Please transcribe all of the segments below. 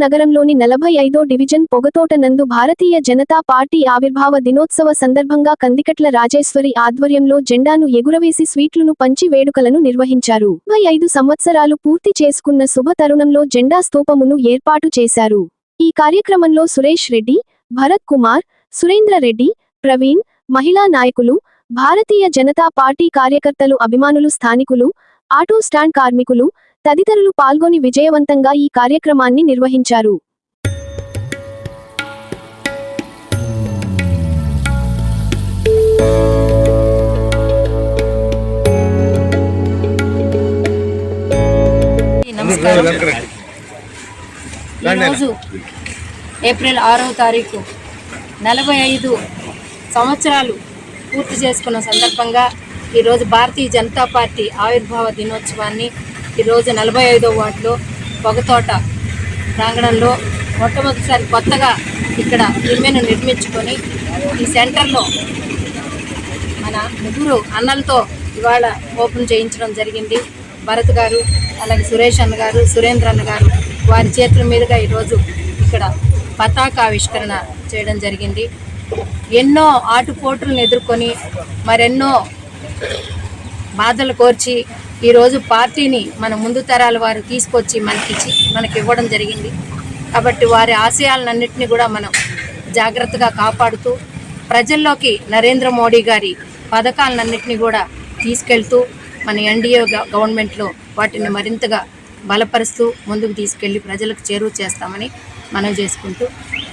నగరంలోని నలభై ఐదో డివిజన్ పొగతోట నందు భారతీయ జనతా పార్టీ ఆవిర్భావ దినోత్సవ సందర్భంగా కందికట్ల రాజేశ్వరి ఆధ్వర్యంలో జెండాను ఎగురవేసి స్వీట్లను పంచి వేడుకలను నిర్వహించారు. ముప్పై ఐదు సంవత్సరాలు పూర్తి చేసుకున్న శుభ తరుణంలో జెండా స్తూపమును ఏర్పాటు చేశారు. ఈ కార్యక్రమంలో సురేష్ రెడ్డి భరత్ కుమార్ సురేంద్ర రెడ్డి ప్రవీణ్ మహిళా నాయకులు భారతీయ జనతా పార్టీ కార్యకర్తలు అభిమానులు స్థానికులు ఆటో స్టాండ్ కార్మికులు తదితరులు పాల్గొని విజయవంతంగా ఈ కార్యక్రమాన్ని నిర్వహించారు. నమస్కారం. ఈరోజు ఏప్రిల్ ఆరవ తారీఖు నలభై ఐదు సంవత్సరాలు పూర్తి చేసుకున్న సందర్భంగా ఈరోజు భారతీయ జనతా పార్టీ ఆవిర్భావ దినోత్సవాన్ని ఈరోజు నలభై ఐదో వార్డులో పొగతోట ప్రాంగణంలో మొట్టమొదటిసారి కొత్తగా ఇక్కడ ఇమ్మెను నిర్మించుకొని ఈ సెంటర్లో మన ముగ్గురు అన్నలతో ఇవాళ ఓపెన్ చేయించడం జరిగింది. భరత్ గారు అలాగే సురేష్ అన్న గారు సురేంద్ర అన్న గారు వారి చేతుల మీదుగా ఈరోజు ఇక్కడ పతాక ఆవిష్కరణ చేయడం జరిగింది. ఎన్నో ఆటుపోటులను ఎదుర్కొని మరెన్నో బాధలు కోర్చి ఈరోజు పార్టీని మన ముందు తరాల వారు తీసుకొచ్చి మనకిచ్చి మనకి ఇవ్వడం జరిగింది. కాబట్టి వారి ఆశయాలన్నింటినీ కూడా మనం జాగ్రత్తగా కాపాడుతూ ప్రజల్లోకి నరేంద్ర మోడీ గారి పథకాలన్నింటినీ కూడా తీసుకెళ్తూ మన ఎన్డీఏ గవర్నమెంట్లో వాటిని మరింతగా బలపరుస్తూ ముందుకు తీసుకెళ్ళి ప్రజలకు చేరువ చేస్తామని మనం చేసుకుంటూ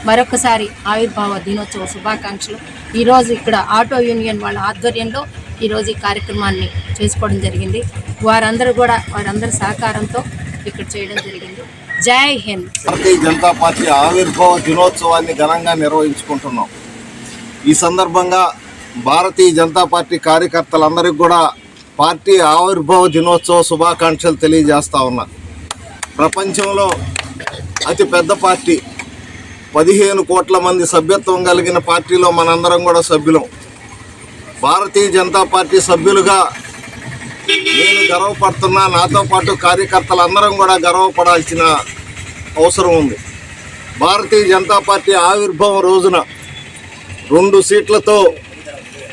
మరొకసారి ఆవిర్భావ దినోత్సవ శుభాకాంక్షలు. ఈరోజు ఇక్కడ ఆటో యూనియన్ వాళ్ళ ఆధ్వర్యంలో ఈరోజు ఈ కార్యక్రమాన్ని చేసుకోవడం జరిగింది. వారందరూ కూడా వారందరి సహకారంతో ఇక్కడ చేయడం జరిగింది. జై హింద్. భారతీయ జనతా పార్టీ ఆవిర్భావ దినోత్సవాన్ని ఘనంగా నిర్వహించుకుంటున్నాం. ఈ సందర్భంగా భారతీయ జనతా పార్టీ కార్యకర్తలందరికీ కూడా పార్టీ ఆవిర్భావ దినోత్సవ శుభాకాంక్షలు తెలియజేస్తా ఉన్నా. ప్రపంచంలో అతి పెద్ద పార్టీ. పదిహేను కోట్ల మంది సభ్యత్వం కలిగిన పార్టీలో మనందరం కూడా సభ్యులం. భారతీయ జనతా పార్టీ సభ్యులుగా నేను గర్వపడుతున్నా నాతో పాటు కార్యకర్తలందరం కూడా గర్వపడాల్సిన అవసరం ఉంది. భారతీయ జనతా పార్టీ ఆవిర్భావం రోజున రెండు సీట్లతో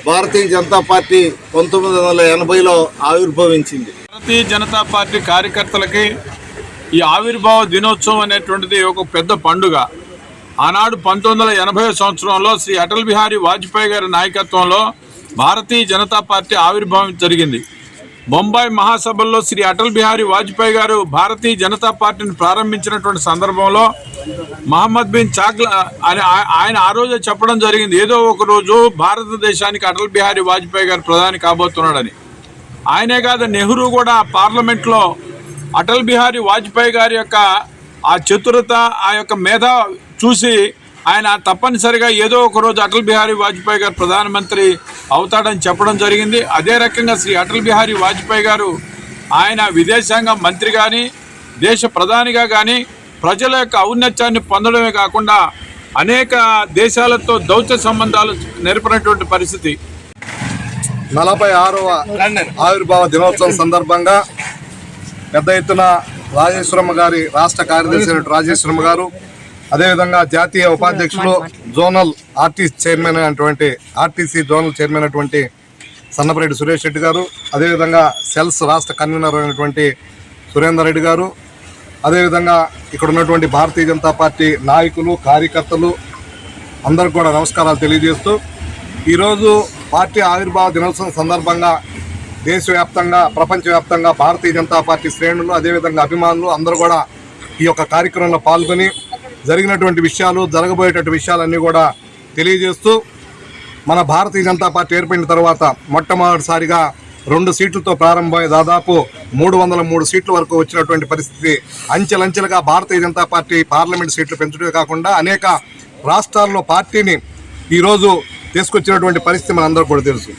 భారతీయ జనతా పార్టీ పంతొమ్మిది వందల ఎనభైలో ఆవిర్భవించింది. భారతీయ జనతా పార్టీ కార్యకర్తలకి ఈ ఆవిర్భావ దినోత్సవం అనేటువంటిది ఒక పెద్ద పండుగ. ఆనాడు పంతొమ్మిది ఎనభై సంవత్సరంలో శ్రీ అటల్ బిహారీ వాజ్పేయి గారి నాయకత్వంలో భారతీయ జనతా పార్టీ ఆవిర్భావం జరిగింది. బొంబాయి మహాసభల్లో శ్రీ అటల్ బిహారీ వాజ్పేయి గారు భారతీయ జనతా పార్టీని ప్రారంభించినటువంటి సందర్భంలో మహమ్మద్ బిన్ చాక్లా ఆయన ఆ రోజే చెప్పడం జరిగింది. ఏదో ఒక రోజు భారతదేశానికి అటల్ బిహారీ వాజ్పేయి గారు ప్రధాని కాబోతున్నాడని. ఆయనే కాదు నెహ్రూ కూడా పార్లమెంట్లో అటల్ బిహారీ వాజ్పేయి గారి యొక్క ఆ చతురత ఆ యొక్క మేధ చూసి ఆయన తప్పనిసరిగా ఏదో ఒక రోజు అటల్ బిహారీ వాజ్పేయి గారు ప్రధానమంత్రి అవుతాడని చెప్పడం జరిగింది. అదే రకంగా శ్రీ అటల్ బిహారీ వాజ్పేయి గారు ఆయన విదేశాంగ మంత్రి కానీ దేశ ప్రధానిగా కానీ ప్రజల యొక్క ఔన్నత్యాన్ని పొందడమే కాకుండా అనేక దేశాలతో దౌత్య సంబంధాలు నెరపినటువంటి పరిస్థితి. నలభై ఆరవ ఆవిర్భావ దినోత్సవం సందర్భంగా పెద్ద ఎత్తున రాజేశ్వరమ్మ గారి రాష్ట్ర కార్యదర్శి రాజేశ్వరమ్మ గారు అదేవిధంగా జాతీయ ఉపాధ్యక్షులు జోనల్ ఆర్టీ చైర్మన్ అయినటువంటి ఆర్టీసీ జోనల్ చైర్మన్ అయినటువంటి సన్నపరెడ్డి సురేష్ రెడ్డి గారు అదేవిధంగా సెల్స్ రాష్ట్ర కన్వీనర్ అయినటువంటి సురేందర్ రెడ్డి గారు అదేవిధంగా ఇక్కడ ఉన్నటువంటి భారతీయ జనతా పార్టీ నాయకులు కార్యకర్తలు అందరికి కూడా నమస్కారాలు తెలియజేస్తూ ఈరోజు పార్టీ ఆవిర్భావ దినోత్సవం సందర్భంగా దేశవ్యాప్తంగా ప్రపంచవ్యాప్తంగా భారతీయ జనతా పార్టీ శ్రేణులు అదేవిధంగా అభిమానులు అందరూ కూడా ఈ యొక్క కార్యక్రమంలో పాల్గొని జరిగినటువంటి విషయాలు జరగబోయేటటువంటి విషయాలన్నీ కూడా తెలియజేస్తూ మన భారతీయ జనతా పార్టీ ఏర్పడిన తర్వాత మొట్టమొదటిసారిగా రెండు సీట్లతో ప్రారంభమై దాదాపు మూడు వందల మూడు సీట్ల వరకు వచ్చినటువంటి పరిస్థితి అంచెలంచెలుగా భారతీయ జనతా పార్టీ పార్లమెంట్ సీట్లు పెంచడమే కాకుండా అనేక రాష్ట్రాల్లో పార్టీని ఈరోజు తీసుకొచ్చినటువంటి పరిస్థితి మనందరూ కూడా తెలుసు.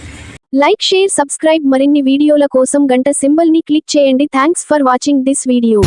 లైక్ షేర్ సబ్స్క్రైబ్ మరిన్ని వీడియోల కోసం గంట సింబల్ని క్లిక్ చేయండి. Thanks for watching this video.